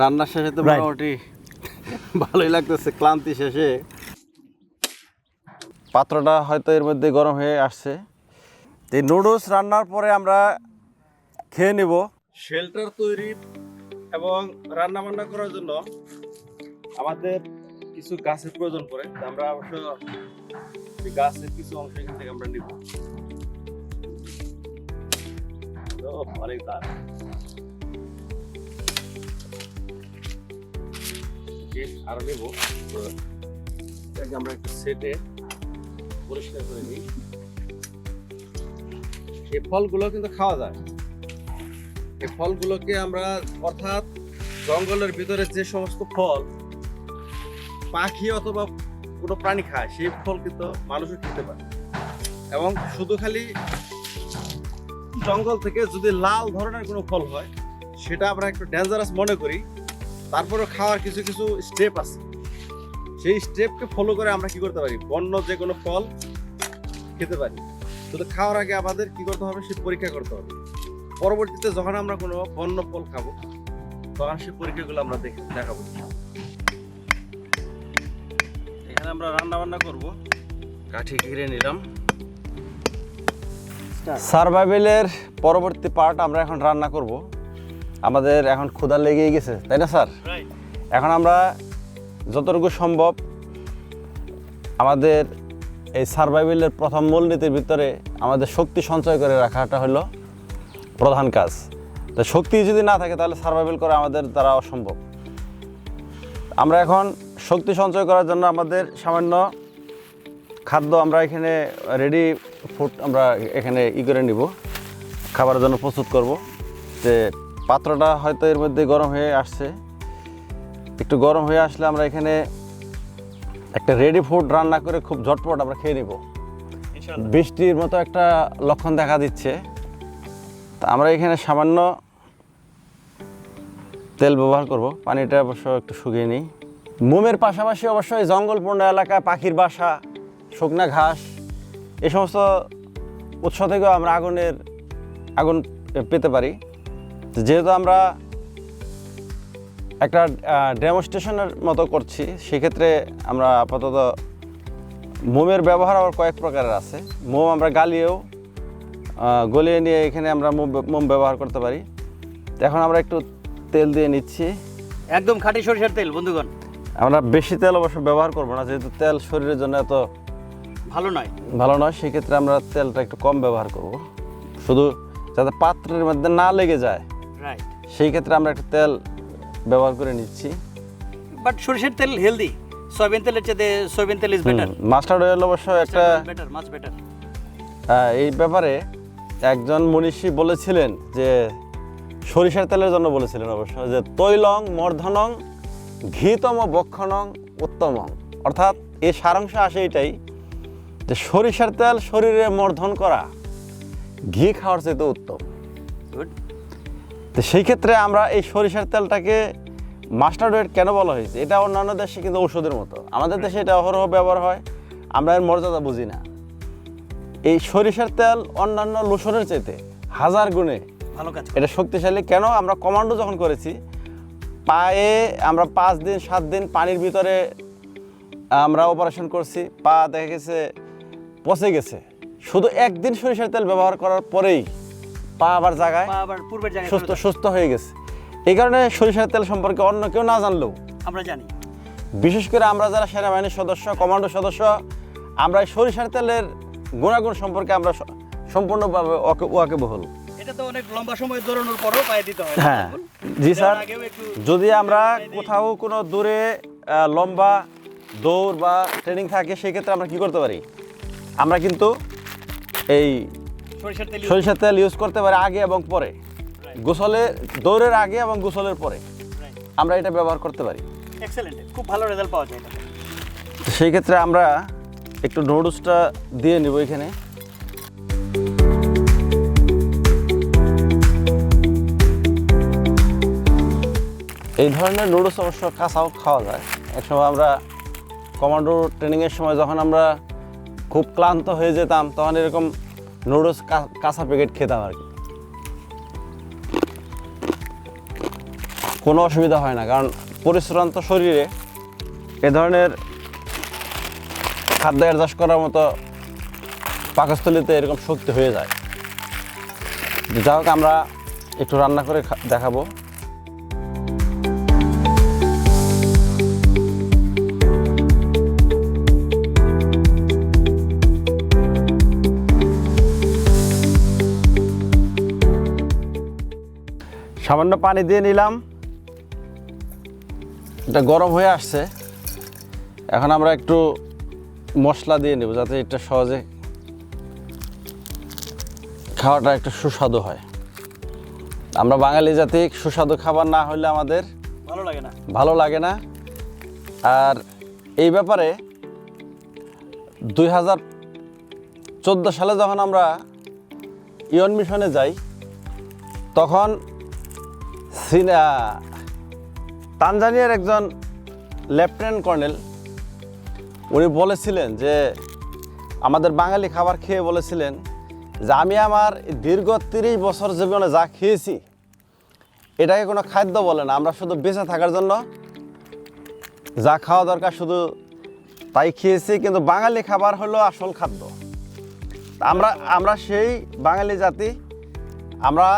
রান্নার শেষে তো মোটামুটি ভালোই লাগতেছে ক্লান্তি শেষে। পাত্রটা হয়তো এর মধ্যে গরম হয়ে আসছে। এই নুডলস রান্নার পরে আমরা খেয়ে নেব। শেল্টার তৈরি এবং রান্না বান্না করার জন্য আমাদের কিছু গাছের প্রয়োজন পড়ে আমরা অবশ্য গাছের কিছু অংশ এখান থেকে আমরা নিব। অনেক দাম। ওকে, আরও নেব? আমরা একটু সেটে পরিষ্কার করে নিই। এই ফলগুলো কিন্তু খাওয়া যায়। এই ফলগুলোকে আমরা অর্থাৎ জঙ্গলের ভিতরে যে সমস্ত ফল পাখি অথবা কোনো প্রাণী খায় সেই ফল কিন্তু মানুষও খেতে পারে। এবং শুধু খালি জঙ্গল থেকে যদি লাল ধরনের কোনো ফল হয় সেটা আমরা একটু ডেঞ্জারাস মনে করি। তারপরে খাওয়ার কিছু কিছু স্টেপ আছে। সেই স্টেপকে ফলো করে আমরা কি করতে পারি? বন্য যে কোনো ফল খেতে পারি। শুধু খাওয়ার আগে আমাদের কি করতে হবে? সে পরীক্ষা করতে হবে। পরবর্তীতে যখন আমরা কোনো বন্য ফল খাব, তখন সেই পরীক্ষাগুলো আমরা দেখে দেখাবো। এখানে আমরা রান্না বান্না করব। কাঠি ঘিরে নিলাম। সার্ভাইভেলের পরবর্তী পার্ট আমরা এখন রান্না করব। আমাদের এখন ক্ষুধা লেগেই গেছে তাই না স্যার? এখন আমরা যতটুকু সম্ভব আমাদের এই সার্ভাইভেলের প্রথম মূলনীতির ভিতরে আমাদের শক্তি সঞ্চয় করে রাখাটা হলো প্রধান কাজ। তো শক্তি যদি না থাকে তাহলে সার্ভাইভেল করা আমাদের দ্বারা অসম্ভব। আমরা এখন শক্তি সঞ্চয় করার জন্য আমাদের সামান্য খাদ্য আমরা এখানে রেডি ফুড আমরা এখানে ই করে নিব। খাবারের জন্য প্রস্তুত করব যে পাত্রটা হয়তো এর মধ্যে গরম হয়ে আসছে। একটু গরম হয়ে আসলে আমরা এখানে একটা রেডি ফুড রান্না করে খুব ঝটপট আমরা খেয়ে নিব। বৃষ্টির মতো একটা লক্ষণ দেখা দিচ্ছে। তা আমরা এখানে সামান্য তেল ব্যবহার করব। পানিটা অবশ্য একটু শুকিয়ে নিই। মোমের পাশাপাশি অবশ্যই জঙ্গলপূর্ণ এলাকায় পাখির বাসা শুকনা ঘাস এ সমস্ত উৎস থেকেও আমরা আগুনের আগুন পেতে পারি। তো যেহেতু আমরা একটা ডেমনস্ট্রেশনের মতো করছি সেক্ষেত্রে আমরা আপাতত মোমের ব্যবহার আবার কয়েক প্রকারের আছে। মোম আমরা গালিয়েও গলিয়ে নিয়ে এখানে আমরা মোম মোম ব্যবহার করতে পারি। তো এখন আমরা একটু তেল দিয়ে নিচ্ছি। একদম খাঁটি সরিষার তেল বন্ধুগণ। আমরা বেশি তেল অবশ্য ব্যবহার করব না যেহেতু তেল শরীরের জন্য এত ভালো নয়। ভালো নয় সেক্ষেত্রে আমরা তেলটা একটু কম ব্যবহার করব। শুধু যাতে পাত্রের মধ্যে না লেগে যায়। সেই ক্ষেত্রে আমরা একটা তেল ব্যবহার করে নিচ্ছি। বাট সরিষার তেল হেলদি সয়াবিন তেলের চেয়ে সয়াবিন তেল ইজ বেটার মাস্টার্ড অয়েল অবশ্য একটা বেটার মাছ বেটার এই ব্যাপারে একজন মনীষী বলেছিলেন যে সরিষার তেলের জন্য বলেছিলেন অবশ্য যে তৈলং মর্ধনং ঘিতম বক্ষণং উত্তমং। অর্থাৎ এই সারাংশ আসে এটাই যে সরিষার তেল শরীরে মর্ধন করা ঘি খাওয়ার চাইতে উত্তম। গুড তো সেই ক্ষেত্রে আমরা এই সরিষার তেলটাকে মাস্টার্ড ওয়েট কেন বলা হয়েছে? এটা অন্যান্য দেশে কিন্তু ঔষধের মতো। আমাদের দেশে এটা অহরহ ব্যবহার হয় আমরা এর মর্যাদা বুঝি না। এই সরিষার তেল অন্যান্য লোশনের চাইতে হাজার গুণে ভালো কাজ এটা শক্তিশালী। কেন? আমরা কমান্ডো যখন করেছি পায়ে আমরা পাঁচ দিন সাত দিন পানির ভিতরে আমরা অপারেশন করছি পা দেখা গেছে পচে গেছে। শুধু একদিন সরিষার তেল ব্যবহার করার পরেই পা আবার জায়গায় পা আবার পূর্বের জায়গায় সুস্থ সুস্থ হয়ে গেছে। এই কারণে সরিষার তেল সম্পর্কে অন্য কেউ না জানলেও আমরা জানি। বিশেষ করে আমরা যারা সেনাবাহিনীর সদস্য কমান্ডো সদস্য আমরা এই সরিষার তেলের গুণাগুণ সম্পর্কে আমরা সম্পূর্ণভাবে ওকে ওয়াকে বহল এটা তো অনেক লম্বা সময় দৌড়ানোর পরও পায়ে দিতে হয় হ্যাঁ। জি স্যার। যদি আমরা কোথাও কোনো দূরে লম্বা দৌড় বা ট্রেনিং থাকে সেক্ষেত্রে আমরা কি করতে পারি? আমরা কিন্তু এই সরিষার তেল ইউজ করতে পারি আগে এবং পরে। গোসলে দৌড়ের আগে এবং গোসলের পরে। আমরা এটা ব্যবহার করতে পারি। এক্সেলেন্ট খুব ভালো রেজাল্ট পাওয়া যায় তো সেই ক্ষেত্রে আমরা একটু নুডলসটা দিয়ে নিব এখানে। এই ধরনের নুডলস অবশ্য কাঁচাও খাওয়া যায়। একসময় আমরা কমান্ডো ট্রেনিংয়ের সময় যখন আমরা খুব ক্লান্ত হয়ে যেতাম তখন এরকম নুডলস কাঁচা প্যাকেট খেতাম আর কি। কোনো অসুবিধা হয় না, কারণ পরিশ্রান্ত শরীরে। এ ধরনের খাদ্য অ্যাডজাস্ট করার মতো পাকস্থলিতে এরকম শক্তি হয়ে যায়। যাই হোক, আমরা একটু রান্না করে দেখাবো। সামান্য পানি দিয়ে নিলাম। এটা গরম হয়ে আসছে। এখন আমরা একটু মশলা দিয়ে নেব যাতে এটা সহজে খাওয়াটা একটু সুস্বাদু হয়। আমরা বাঙালি জাতি সুস্বাদু খাবার না হলে আমাদের ভালো লাগে না। ভালো লাগে না। আর এই ব্যাপারে দুই হাজার চোদ্দ সালে যখন আমরা ইয়ন মিশনে যাই তখন তানজানিয়ার একজন লেফটেন্যান্ট কর্নেল, উনি বলেছিলেন যে, আমাদের বাঙালি খাবার খেয়ে বলেছিলেন যে, আমি আমার দীর্ঘ তিরিশ বছর জীবনে যা খেয়েছি, এটাকে কোনো খাদ্য বলে না। আমরা শুধু বেঁচে থাকার জন্য যা খাওয়া দরকার শুধু তাই খেয়েছি, কিন্তু বাঙালি খাবার হলো আসল খাদ্য। আমরা আমরা সেই বাঙালি জাতি, আমরা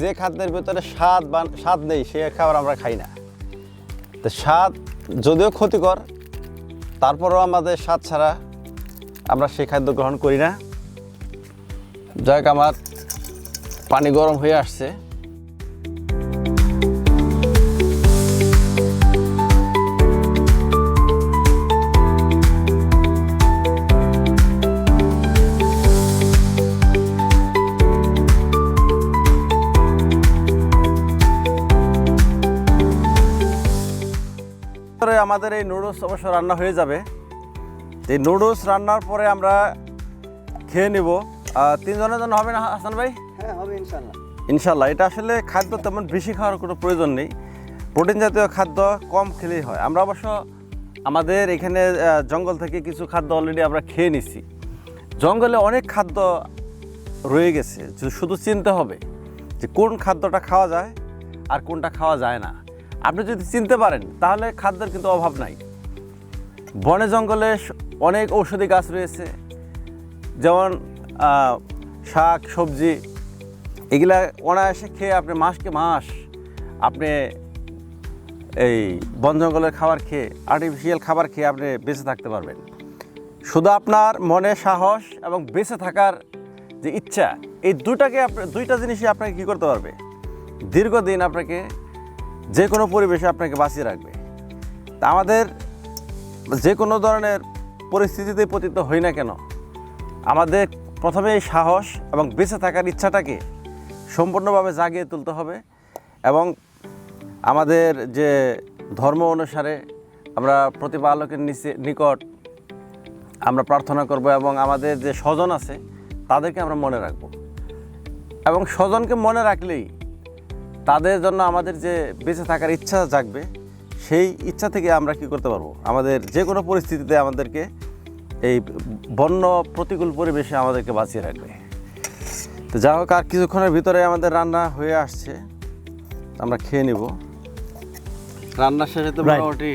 যে খাদ্যের ভিতরে স্বাদ বা স্বাদ নেই, সে খাবার আমরা খাই না। তো স্বাদ যদিও ক্ষতিকর, তারপরেও আমাদের স্বাদ ছাড়া আমরা সেই খাদ্য গ্রহণ করি না। যাই হোক, আমার পানি গরম হয়ে আসছে। আমাদের এই নুডলস অবশ্য রান্না হয়ে যাবে। এই নুডলস রান্নার পরে আমরা খেয়ে নিব। তিনজনের জন্য হবে না হাসান ভাই? হ্যাঁ হবে ইনশাল্লাহ ইনশাল্লাহ এটা আসলে খাদ্য তেমন বেশি খাওয়ার কোনো প্রয়োজন নেই। প্রোটিন জাতীয় খাদ্য কম খেলেই হয়। আমরা অবশ্য আমাদের এখানে জঙ্গল থেকে কিছু খাদ্য অলরেডি আমরা খেয়ে নিছি। জঙ্গলে অনেক খাদ্য রয়ে গেছে। শুধু চিনতে হবে যে কোন খাদ্যটা খাওয়া যায় আর কোনটা খাওয়া যায় না। আপনি যদি চিনতে পারেন, তাহলে খাদ্যের কিন্তু অভাব নাই। বনে জঙ্গলে অনেক ঔষধি গাছ রয়েছে, যেমন শাক, সবজি, এগুলা অনায়াসে খেয়ে আপনি মাসকে মাস আপনি এই বন জঙ্গলের খাবার খেয়ে আর্টিফিশিয়াল খাবার খেয়ে আপনি বেঁচে থাকতে পারবেন। শুধু আপনার মনে সাহস এবং বেঁচে থাকার যে ইচ্ছা, এই দুটাকে আপনি, দুইটা জিনিসই আপনাকে কী করতে পারবে? দীর্ঘদিন আপনাকে যে কোনো পরিবেশে আপনাকে বাঁচিয়ে রাখবে। তা আমাদের যে কোনো ধরনের পরিস্থিতিতে পতিত হই না কেন, আমাদের প্রথমে সাহস এবং বেঁচে থাকার ইচ্ছাটাকে সম্পূর্ণভাবে জাগিয়ে তুলতে হবে এবং আমাদের যে ধর্ম অনুসারে আমরা প্রতিপালকের নিচে, নিকট আমরা প্রার্থনা করব এবং আমাদের যে স্বজন আছে তাদেরকে আমরা মনে রাখব। এবং স্বজনকে মনে রাখলেই তাদের জন্য আমাদের যে বেঁচে থাকার ইচ্ছা জাগবে সেই ইচ্ছা থেকে আমরা কি করতে পারব? আমাদের যে কোনো পরিস্থিতিতে আমাদেরকে এই বন্য প্রতিকূল পরিবেশে আমাদেরকে বাঁচিয়ে রাখবে। তো যা হোক আর কিছুক্ষণের ভিতরে আমাদের রান্না হয়ে আসছে। আমরা খেয়ে নিব। রান্না শেষে তো মোটামুটি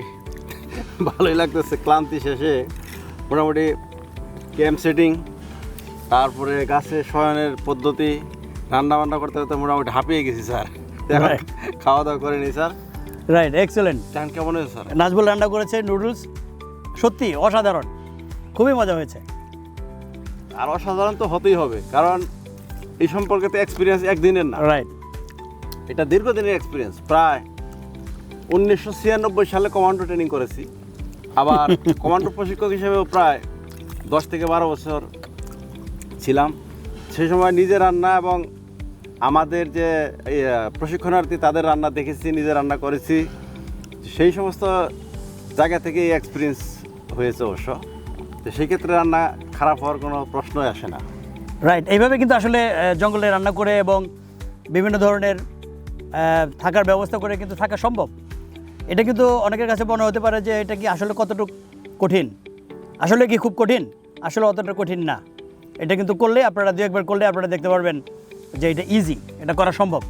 ভালোই লাগতেছে ক্লান্তি শেষে। মোটামুটি ক্যাম্প সেটিং তারপরে গাছে শয়নের পদ্ধতি রান্না বান্না করতে করতে মোটামুটি হাঁপিয়ে গেছি স্যার. খাওয়া দাওয়া করে নি স্যার। রাইট এক্সেলেন্ট এখন কেমন হয়েছে স্যার? নাজবুল রান্না করেছে নুডলস সত্যি অসাধারণ। খুবই মজা হয়েছে। আর অসাধারণ তো হতেই হবে কারণ এই সম্পর্কে তো এক্সপিরিয়েন্স একদিনের না। রাইট এটা দীর্ঘদিনের এক্সপিরিয়েন্স প্রায় উনিশশো ছিয়ানব্বই সালে কমান্ডো ট্রেনিং করেছি। আবার কমান্ডো প্রশিক্ষক হিসেবেও প্রায় দশ থেকে বারো বছর ছিলাম। সেই সময় নিজে রান্না এবং আমাদের যে প্রশিক্ষণার্থী তাদের রান্না দেখেছি, নিজে রান্না করেছি। সেই সমস্ত জায়গা থেকে এই এক্সপিরিয়েন্স হয়েছে অবশ্য। তো সেই ক্ষেত্রে রান্না খারাপ হওয়ার কোনো প্রশ্নই আসে না। রাইট এইভাবে কিন্তু আসলে জঙ্গলে রান্না করে এবং বিভিন্ন ধরনের থাকার ব্যবস্থা করে কিন্তু থাকা সম্ভব। এটা কিন্তু অনেকের কাছে মনে হতে পারে যে, এটা কি আসলে কতটুকু কঠিন? আসলে কি খুব কঠিন? আসলে অতটা কঠিন না। এটা কিন্তু করলে, আপনারা দু একবার করলে আপনারা দেখতে পারবেন। যে এটা ইজি এটা করা সম্ভব।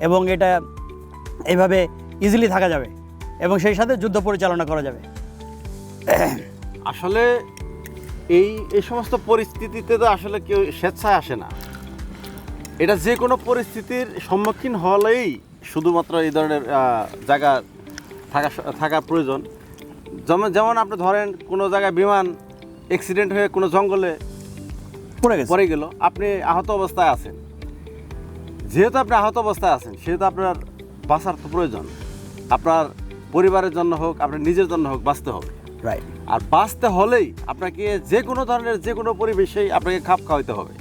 এবং এটা এইভাবে ইজিলি থাকা যাবে। এবং সেই সাথে যুদ্ধ পরিচালনা করা যাবে। আসলে এই এই সমস্ত পরিস্থিতিতে তো আসলে কেউ স্বেচ্ছায় আসে না। এটা যে কোনো পরিস্থিতির সম্মুখীন হলেই শুধুমাত্র এই ধরনের জায়গা থাকা থাকার প্রয়োজন। যেমন যেমন আপনি ধরেন কোনো জায়গায় বিমান অ্যাক্সিডেন্ট হয়ে কোনো জঙ্গলে পড়ে গেছে। পড়ে গেল আপনি আহত অবস্থায় আছেন। যেহেতু আপনি আহত অবস্থায় আছেন সেহেতু আপনার বাঁচার তো প্রয়োজন। আপনার পরিবারের জন্য হোক আপনার নিজের জন্য হোক বাঁচতে হবে। রাইট আর বাঁচতে হলেই আপনাকে যে কোনো ধরনের যে কোনো পরিবেশেই আপনাকে খাপ খাওয়াইতে হবে।